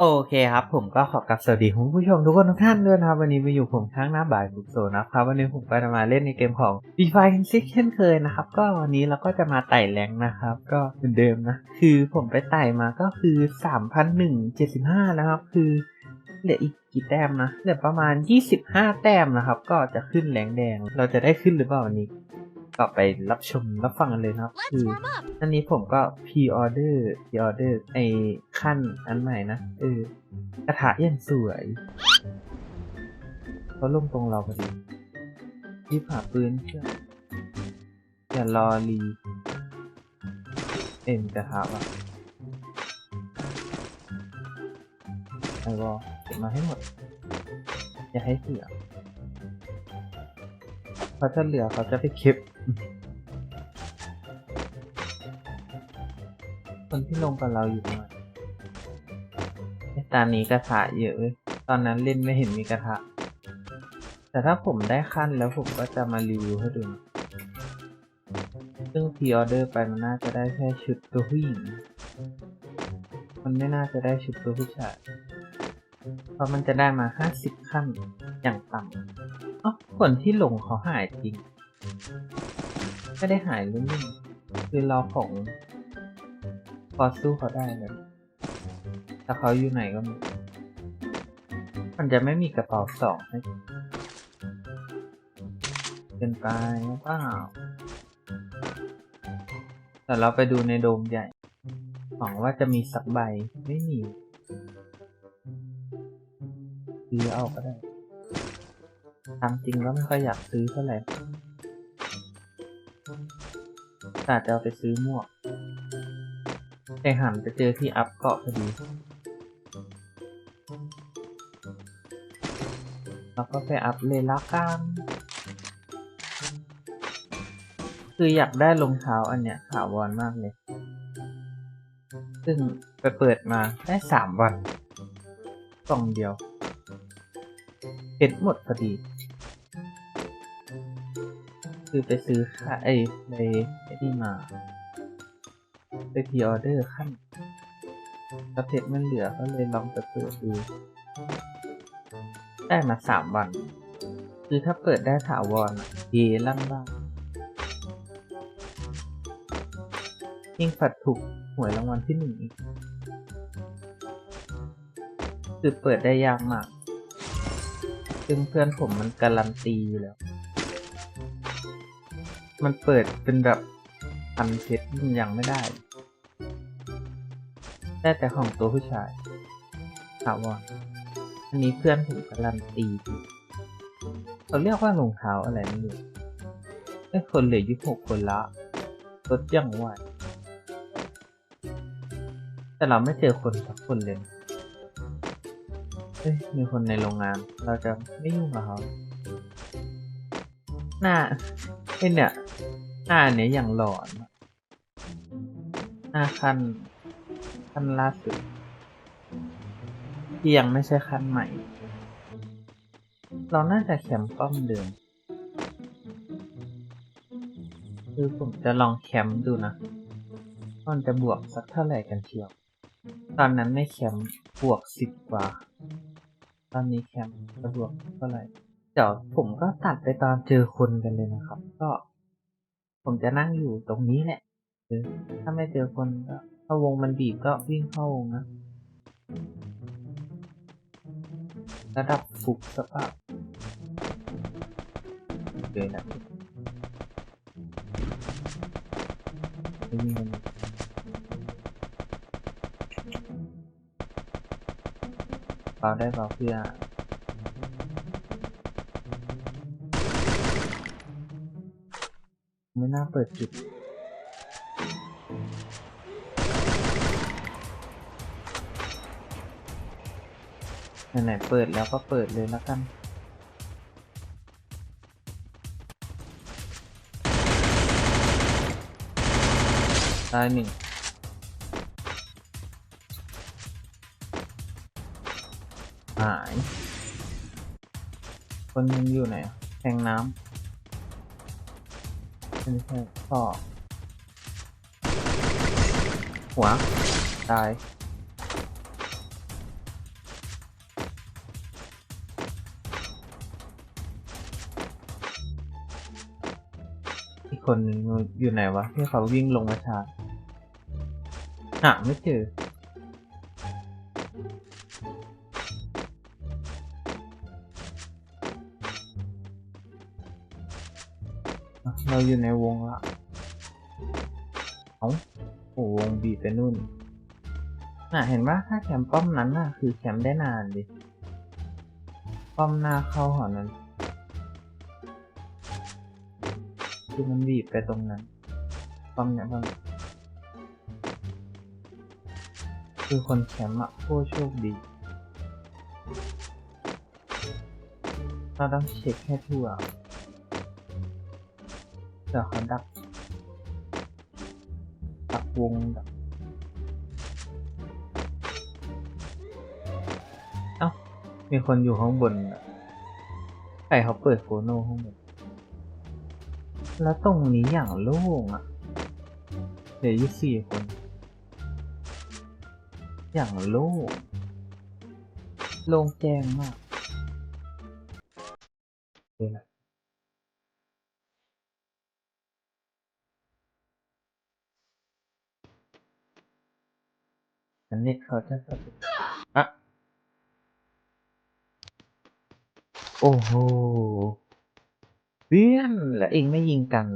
โอเคครับ ผมก็ขอกลับสวัสดีคุณผู้ชมทุกคนทุกท่านด้วยนะครับ วันนี้มาอยู่ผมช้างหน้าบ่ายฟุกโซนะครับ วันนี้ผมก็จะมาเล่นในเกมของ d e f i ซิกเช่นเคยนะครับ ก็วันนี้เราก็จะมาไต่แรงนะครับ ก็เหมือนเดิมนะ คือผมไปไต่มาก็คือ 3,175 นะครับ คือเหลืออีกกี่แต้มนะเหลือประมาณ 25 แต้มนะครับ ก็จะขึ้นแรงแดง เราจะได้ขึ้นหรือเปล่าวันนี้ ก็ไปรับชมรับฟังกันเลยนะครับ Let's คือ warm up. อันนี้ผมก็ pre-order pre-order ไอขั้นอันใหม่นะเออกระทะยังสวยเขาลงตรงเราพอดีรีบหาปืนเชื่ออย่ารอรีเอ็นกระทะวะไอวอลเก็บมาให้หมด อย่าให้เสียเขาจะเหลือเขาจะไปเก็บ คนที่ลงกับเราอยู่ประมาณไอ้ตานี้กระทะเยอะเว้ยตอนนั้นเล่นไม่เห็นมีกระทะ แต่ถ้าผมได้ขั้นแล้วผมก็จะมารีวิวให้ดู ซึ่งพ r ออเดอร์ไปมันน่าจะได้แค่ชุดตัวผู้หญิง มันไม่น่าจะได้ชุดตัวผู้ชาย เพราะมันจะได้มาห้าสิบขั้นอย่างต่ำอ๋อคนที่ลงเขาหายจริง ไม่ได้หายเล่นๆคือเราของ พอสู้เขาได้เลยแต่เขาอยู่ไหนก็มีมันจะไม่มีกระเป๋าสองให้เป็นไปเปล่าแต่เราไปดูในโดมใหญ่ หวังว่าจะมีสักใบไม่มีซื้อเอาก็ได้ตามจริงก็ไม่ค่อยอยากซื้อเท่าไหร่แต่จะเอาไปซื้อหมวก แต่หันไปเจอที่อัพเกาะพอดี แล้วก็ไปอัพเลยละกันคืออยากได้รองเท้าอันเนี้ยถาวรมากเลย ซึ่งไปเปิดมาได้สามวันกล่องเดียวเพชรหมดพอดี คือไปซื้อค่าไอ้ในไอ้นี่มา ไปพรีออเดอร์ขั้นแล้วเพชรมันเหลือก็เลยลองไปเปิดดู ได้มาสามวัน คือถ้าเปิดได้ถาวรอะเฮลั่นบ้างยิ่งฝัดถูกหวยรางวัลที่หนึ่งอีก คือเปิดได้ยากมาก ซึ่งเพื่อนผมมันการันตีอยู่แล้ว มันเปิดเป็นแบบพันเพชรยังไม่ได้ ได้แต่ของตัวผู้ชายถาวรอันนี้เพื่อนผมการันตีอยู่เขาเรียกว่ารองเท้าอะไรไม่รู้ไอ้ยคนเหลือยี่หกคนละลดยังไหวแต่เราไม่เจอคนสักคนเลยเอ้ย มีคนในโรงงาน เราจะไม่ยุ่งกับเขาหน้าไอ้เนี่ย หน้าเนี้ยอย่างหลอน หน้าคัน คันล่าสุด ที่ยังไม่ใช่คันใหม่ เราน่าจะแคมป์ป้อมเดิม คือผมจะลองแคมป์ดูนะมันจะบวกสักเท่าไหร่กันเชียว ตอนนั้นไม่แคมป์บวกสิบกว่า ตอนนี้แคมป์จะบวกเท่าไหร่ เดี๋ยวผมก็ตัดไปตอนเจอคนกันเลยนะครับ ก็ ผมจะนั่งอยู่ตรงนี้แหละ หรือถ้าไม่เจอคนก็ ถ้าวงมันบีบก็วิ่งเข้าวงนะ ระดับฟุกสภาพเลยนะไม่วิ่งกันเบาได้เบาเพื่อไม่น่าเปิดจุด ไหนเปิดแล้วก็เปิดเลยแล้วกันตายหนึ่งหาย คนยังอยู่ไหนแทงน้ำไม่ใช่ต่อหัว ตาย คนอยู่ไหนวะที่เขาวิ่งลงมาชาร์จหาไม่เจอเราอยู่ในวงละเอาโอ้วงบีไปนู่น น่ะเห็นว่าถ้าแคมป์ป้อมนั้นน่ะ คือแคมป์ได้นานดิ ป้อมหน้าเข้าหอนั้น คือมันบีบไปตรงนั้นป้อมเนี่ยป้อมคือคนแคมป์อะโคตรโชคดี เราต้องเช็คให้ทั่วเดี๋ยวเขาดัก ดักวงดักเอ้า มีคนอยู่ข้างบนอะใครเขาเปิดโกโน่ข้างบน แล้วตรงนี้อย่างโล่งอะเหลืออยู่สี่คน อย่างโล่งโล่งแจ้งมากเดี๋ยนะอันนี้เขาจะสรุปอะโอ้โห เพื่อนแล้วเองไม่ยิงกัน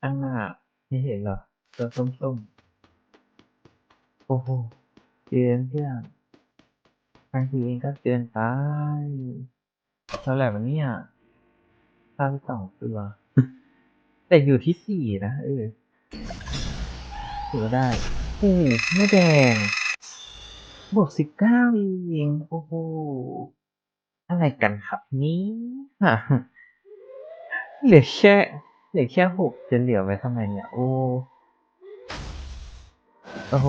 ข้างหน้าไม่เห็นเหรอตัวส้มๆ โอ้โหเกินเพื่อนบางทีเองก็เกินไปเท่าไหร่วะเนี่ยข้าวสองตัวแต่อยู่ที่สี่นะเออถือว่าได้โอ้โหไม่แดงบวกสิบเก้าเองโอ้โห อะไรกันครับนี้เหลือแค่เหลือแค่หกจะเหลือไว้ทำไมเนี่ย โอ้โอ้โห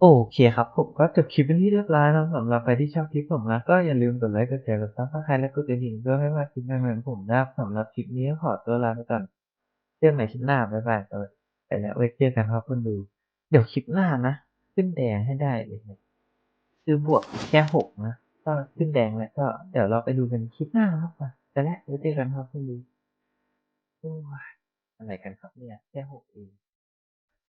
โอเคครับผมก็จบคลิปเป็นที่เรียบร้อยแล้วสำหรับใครที่ชอบคลิปผมนะก็อย่าลืมกดไลค์กดแชร์กดซับสไครต์และกดกระดิ่งเพื่อไม่พลาคลิปใหม่ๆของผมนะสำหรับคลิปนี้ขอตัวลาไปก่อนเจอกันใหม่คลิปหน้าบ๊ายบายตัวไปแล้วไว้เจอกันครับคนดู เดี๋ยวคลิปหน้านะ ขึ้นแดงให้ได้เลยคือบวกแค่หกนะ ก็ขึ้นแดงแล้วก็เดี๋ยวเราไปดูกันคลิปหน้าครับไปแล้วเจอกันครับคนดูอ้อะไรกันครับเนี่ยแค่หกเอง